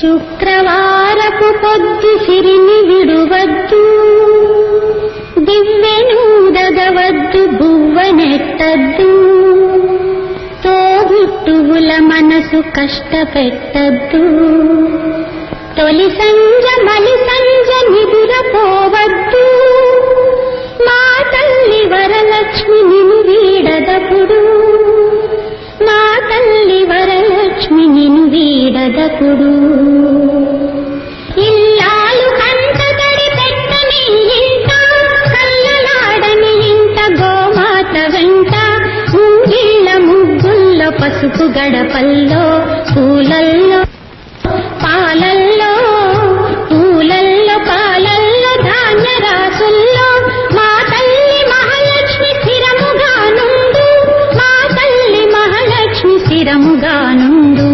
శుక్రవారపు పొద్దు సిరిని విడువద్దు. దివ్వెనూదగవద్దు బువ్వనెట్టద్దు తోబుట్టువుల మనసు కష్టపెట్టద్దు. తొలి సంజ మలి సంజ నిదురపోవద్దు మా తల్లి వరలక్ష్మి నిన్ను వీడదపుడు. మా తల్లి వరలక్ష్మి నిన్ను వీడదపుడు. పూల పసుపు గడపల్లో పూలల్లో పాలల్లో పూలల్లో పాలల్లో ధాన్య రాసుల్లో మా తల్లి మహాలక్ష్మి స్థిరముగా నుండు మా తల్లి మహాలక్ష్మి స్థిరముగా నుండు